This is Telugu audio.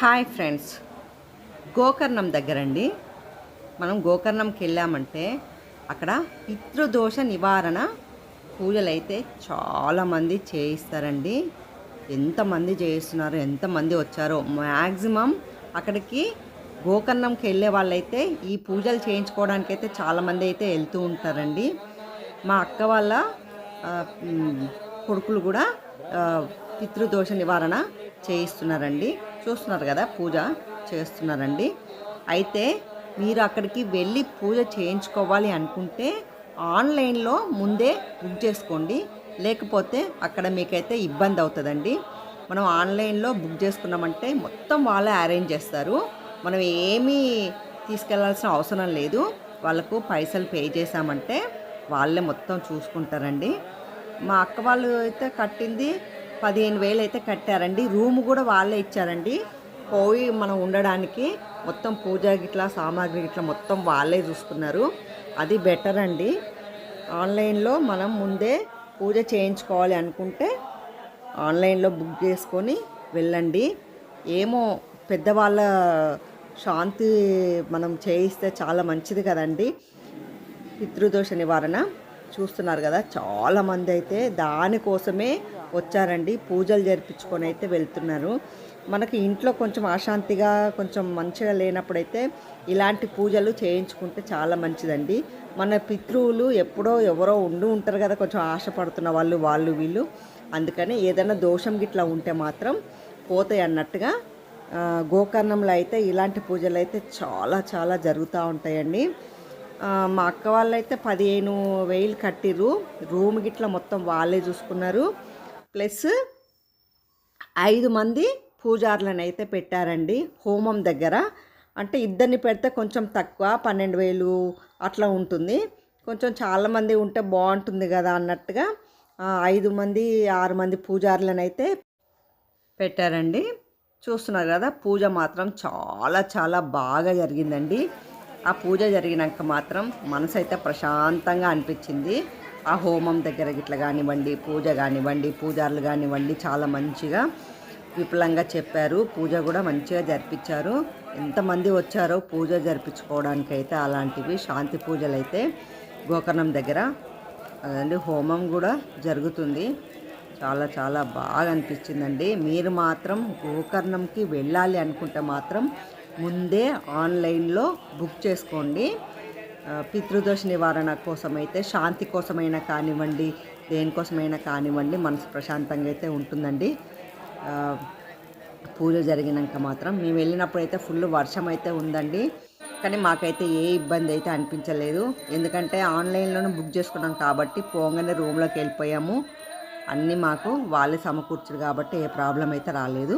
Hi friends. గోకర్ణం దగ్గరండి. మనం గోకర్ణంకి వెళ్ళామంటే అక్కడ పితృదోష నివారణ పూజలు అయితే చాలామంది చేయిస్తారండి. ఎంతమంది చేయిస్తున్నారు ఎంతమంది వచ్చారో మ్యాక్సిమం అక్కడికి గోకర్ణంకి వెళ్ళే వాళ్ళైతే ఈ పూజలు చేయించుకోవడానికి అయితే చాలామంది అయితే వెళ్తూ ఉంటారండి. మా అక్క వాళ్ళ కొడుకులు కూడా పితృదోష నివారణ చేయిస్తున్నారండి. చూస్తున్నారు కదా పూజ చేస్తున్నారండి. అయితే మీరు అక్కడికి వెళ్ళి పూజ చేయించుకోవాలి అనుకుంటే ఆన్లైన్లో ముందే బుక్ చేసుకోండి. లేకపోతే అక్కడ మీకైతే ఇబ్బంది అవుతుందండి. మనం ఆన్లైన్లో బుక్ చేసుకున్నామంటే మొత్తం వాళ్ళే అరేంజ్ చేస్తారు. మనం ఏమీ తీసుకెళ్ళాల్సిన అవసరం లేదు. వాళ్ళకు పైసలు పే చేసామంటే వాళ్ళే మొత్తం చూసుకుంటారండి. మా అక్క వాళ్ళు అయితే కట్టింది పదిహేను వేలు అయితే కట్టారండి. రూమ్ కూడా వాళ్ళే ఇచ్చారండి. పోయి మనం ఉండడానికి మొత్తం పూజ గిట్లా సామాగ్రి గిట్లా మొత్తం వాళ్ళే చూసుకున్నారు. అది బెటర్ అండి. ఆన్లైన్లో మనం ముందే పూజ చేయించుకోవాలి అనుకుంటే ఆన్లైన్లో బుక్ చేసుకొని వెళ్ళండి. ఏమో పెద్దవాళ్ళ శాంతి మనం చేయిస్తే చాలా మంచిది కదండి. పితృదోష నివారణ చూస్తున్నారు కదా చాలామంది అయితే దానికోసమే వచ్చారండి. పూజలు జరిపించుకొని అయితే వెళ్తున్నారు. మనకి ఇంట్లో కొంచెం అశాంతిగా కొంచెం మంచిగా లేనప్పుడైతే ఇలాంటి పూజలు చేయించుకుంటే చాలా మంచిదండి. మన పితృవులు ఎప్పుడో ఎవరో ఉండి ఉంటారు కదా కొంచెం ఆశపడుతున్న వాళ్ళు వాళ్ళు వీళ్ళు. అందుకని ఏదైనా దోషం గిట్లా ఉంటే మాత్రం పోతాయి అన్నట్టుగా గోకర్ణంలో అయితే ఇలాంటి పూజలు అయితే చాలా చాలా జరుగుతూ ఉంటాయండి. మా అక్క వాళ్ళైతే పదిహేను వేలు కట్టిర్రు. రూమ్ గిట్ల మొత్తం వాళ్ళే చూసుకున్నారు. ప్లస్ ఐదు మంది పూజారులను అయితే పెట్టారండి హోమం దగ్గర. అంటే ఇద్దరిని పెడితే కొంచెం తక్కువ పన్నెండు వేలు అట్లా ఉంటుంది. కొంచెం చాలామంది ఉంటే బాగుంటుంది కదా అన్నట్టుగా ఐదు మంది ఆరు మంది పూజారులను అయితే పెట్టారండి. చూస్తున్నారు కదా పూజ మాత్రం చాలా చాలా బాగా జరిగిందండి. ఆ పూజ జరిగినాక మాత్రం మనసు అయితే ప్రశాంతంగా అనిపించింది. ఆ హోమం దగ్గర గిట్ల కానివ్వండి పూజ కానివ్వండి పూజారులు కానివ్వండి చాలా మంచిగా విపులంగా చెప్పారు. పూజ కూడా మంచిగా జరిపించారు. ఎంతమంది వచ్చారో పూజ జరిపించుకోవడానికి అయితే అలాంటివి శాంతి పూజలు అయితే గోకర్ణం దగ్గర. అదండి హోమం కూడా జరుగుతుంది. చాలా చాలా బాగా అనిపించిందండి. మీరు మాత్రం గోకర్ణంకి వెళ్ళాలి అనుకుంటే మాత్రం ముందే ఆన్లైన్లో బుక్ చేసుకోండి. పితృదోష నివారణ కోసమైతే శాంతి కోసమైనా కానివ్వండి దేనికోసమైనా కానివ్వండి మనసు ప్రశాంతంగా అయితే ఉంటుందండి. పూజ జరిగినాక మాత్రం మేము వెళ్ళినప్పుడు అయితే ఫుల్ వర్షం అయితే ఉందండి. కానీ మాకైతే ఏ ఇబ్బంది అయితే అనిపించలేదు. ఎందుకంటే ఆన్లైన్లోనే బుక్ చేసుకున్నాం కాబట్టి పోగానే రూమ్లోకి వెళ్ళిపోయాము. అన్నీ మాకు వాళ్ళే సమకూర్చుడు కాబట్టి ఏ ప్రాబ్లం అయితే రాలేదు.